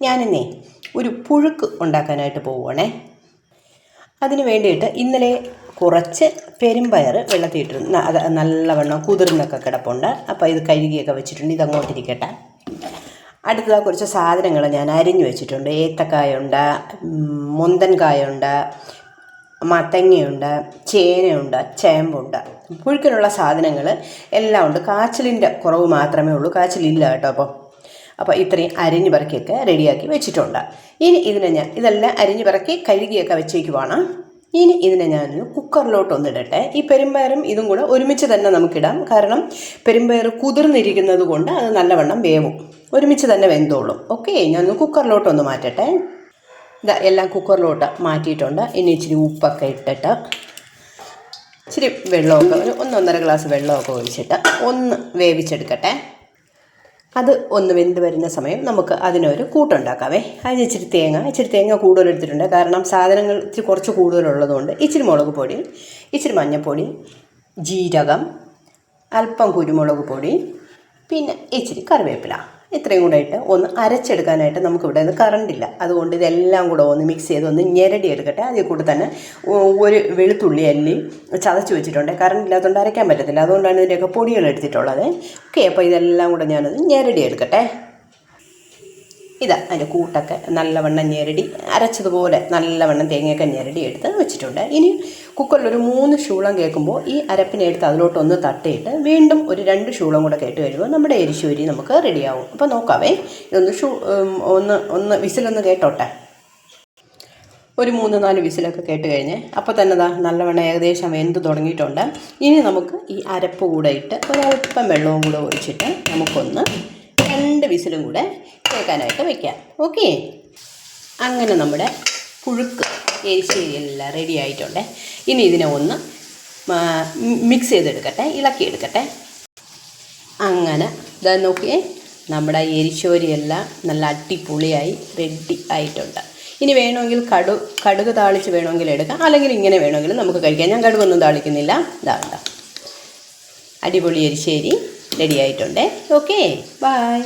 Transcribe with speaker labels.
Speaker 1: ഞാനിന്നേ ഒരു പുഴുക്ക് ഉണ്ടാക്കാനായിട്ട് പോവുകയാണേ അതിന് വേണ്ടിയിട്ട് ഇന്നലെ കുറച്ച് പെരുമ്പയർ വെള്ളത്തിയിട്ടിരുന്നു. അത് നല്ലവണ്ണം കുതിർന്നൊക്കെ കിടപ്പുണ്ട്. അപ്പോൾ ഇത് കഴുകിയൊക്കെ വെച്ചിട്ടുണ്ട്. ഇതങ്ങോട്ടിരിക്കട്ടെ. അടുത്തത് കുറച്ച് സാധനങ്ങൾ ഞാൻ അരിഞ്ഞു വെച്ചിട്ടുണ്ട്. ഏത്തക്കായുണ്ട് മുന്തൻകായുണ്ട് മത്തങ്ങയുണ്ട് ചേനയുണ്ട് ചേമ്പുണ്ട്. പുഴുക്കിനുള്ള സാധനങ്ങൾ എല്ലാം ഉണ്ട്. കാച്ചിലിന്റെ കുറവ് മാത്രമേ ഉള്ളൂ. കാച്ചിലില്ല കേട്ടോ അപ്പോൾ അപ്പോൾ ഇത്രയും അരിഞ്ഞു പറക്കിയൊക്കെ റെഡിയാക്കി വെച്ചിട്ടുണ്ട്. ഇനി ഇതിനെ ഞാൻ ഇതെല്ലാം അരിഞ്ഞു പറക്കി കഴുകിയൊക്കെ വെച്ചേക്കുവാണ്. ഇനി ഇതിനെ ഞാൻ കുക്കറിലോട്ട് ഒന്നിടട്ടെ ഈ പെരുമ്പയറും ഇതും കൂടെ ഒരുമിച്ച് തന്നെ നമുക്കിടാം. കാരണം പെരുമ്പയർ കുതിർന്നിരിക്കുന്നത് കൊണ്ട് അത് നല്ലവണ്ണം വേവും. ഒരുമിച്ച് തന്നെ വെന്തോളും. ഓക്കെ ഞാനൊന്ന് കുക്കറിലോട്ടൊന്ന് മാറ്റട്ടെ. ഇതാ എല്ലാം കുക്കറിലോട്ട് മാറ്റിയിട്ടുണ്ട്. ഇനി ഇച്ചിരി ഉപ്പൊക്കെ ഇട്ടിട്ട് ഇച്ചിരി വെള്ളമൊക്കെ ഒരു ഒന്നൊന്നര ഗ്ലാസ് വെള്ളമൊക്കെ ഒഴിച്ചിട്ട് ഒന്ന് വേവിച്ചെടുക്കട്ടെ. അത് ഒന്ന് വെന്ത് വരുന്ന സമയം നമുക്ക് അതിനൊരു കൂട്ടുണ്ടാക്കാമേ അതിന് ഇച്ചിരി തേങ്ങ ഇച്ചിരി തേങ്ങ കൂടുതൽ എടുത്തിട്ടുണ്ട് കാരണം സാധനങ്ങൾ ഇച്ചിരി കുറച്ച് കൂടുതലുള്ളതുകൊണ്ട് ഇച്ചിരി മുളക് പൊടി ഇച്ചിരി മഞ്ഞൾപ്പൊടി ജീരകം അല്പം കുരുമുളക് പൊടി പിന്നെ ഇച്ചിരി കറിവേപ്പില. ഇത്രയും കൂടെ ആയിട്ട് ഒന്ന് അരച്ചെടുക്കാനായിട്ട് നമുക്കിവിടെ നിന്ന് കറണ്ടില്ല അതുകൊണ്ട് ഇതെല്ലാം കൂടെ ഒന്ന് മിക്സ് ചെയ്ത് ഒന്ന് ഞെരടി എടുക്കട്ടെ അതിൽ കൂടെ തന്നെ ഒരു വെളുത്തുള്ളി അല്ലി ചതച്ച് വെച്ചിട്ടുണ്ട്. കറണ്ട് ഇല്ലാത്തതുകൊണ്ട് അരയ്ക്കാൻ പറ്റത്തില്ല. അതുകൊണ്ടാണ് ഇതിന്റെയൊക്കെ പൊടികൾ എടുത്തിട്ടുള്ളത്. ഓക്കെ അപ്പോൾ ഇതെല്ലാം കൂടെ ഞാനത് ഞെരടി എടുക്കട്ടെ ഇതാ അതിന്റെ കൂട്ടൊക്കെ നല്ലവണ്ണം ഞെരടി അരച്ചതുപോലെ നല്ലവണ്ണം തേങ്ങയൊക്കെ ഞെരടി എടുത്ത് വെച്ചിട്ടുണ്ട്. ഇനി കുക്കറിൽ ഒരു മൂന്ന് ശൂളം കേൾക്കുമ്പോൾ ഈ അരപ്പിനെ എടുത്ത് അതിലോട്ടൊന്ന് തട്ടിയിട്ട് വീണ്ടും ഒരു രണ്ട് ശൂളം കൂടെ കേട്ട് കഴിയുമ്പോൾ നമ്മുടെ എരിശൂരി നമുക്ക് റെഡിയാവും. അപ്പോൾ നോക്കാവേ ഇതൊന്ന് ഷൂ ഒന്ന് ഒന്ന് വിസിലൊന്ന് കേട്ടോട്ടെ. ഒരു മൂന്ന് നാല് വിസിലൊക്കെ കേട്ട് കഴിഞ്ഞ് അപ്പോൾ തന്നെ ദാ നല്ലവണ്ണം ഏകദേശം വെന്ത് തുടങ്ങിയിട്ടുണ്ട്. ഇനി നമുക്ക് ഈ അരപ്പ് കൂടെ ഇട്ട് ഒരല്പം വെള്ളവും കൂടെ ഒഴിച്ചിട്ട് നമുക്കൊന്ന് രണ്ട് വിസിലും കൂടെ കേൾക്കാനായിട്ട് വെക്കാം. ഓക്കെ അങ്ങനെ നമ്മുടെ പുഴുക്ക് എരിശ്ശേരി എല്ലാം റെഡി ആയിട്ടുണ്ട്. ഇനി ഇതിനെ ഒന്ന് മിക്സ് ചെയ്തെടുക്കട്ടെ ഇളക്കിയെടുക്കട്ടെ. അങ്ങനെ ഇതാ നോക്കിയേ നമ്മുടെ എരിശോരിയെല്ലാം നല്ല അടിപൊളിയായി റെഡി ആയിട്ടുണ്ട്. ഇനി വേണമെങ്കിൽ കടു കടുക് താളിച്ച് വേണമെങ്കിൽ എടുക്കാം. അല്ലെങ്കിൽ ഇങ്ങനെ വേണമെങ്കിൽ നമുക്ക് കഴിക്കാം. ഞാൻ കടുകൊന്നും താളിക്കുന്നില്ല. ഇതാണ്ട അടിപൊളി എരിശ്ശേരി റെഡി ആയിട്ടുണ്ട്. Okay bye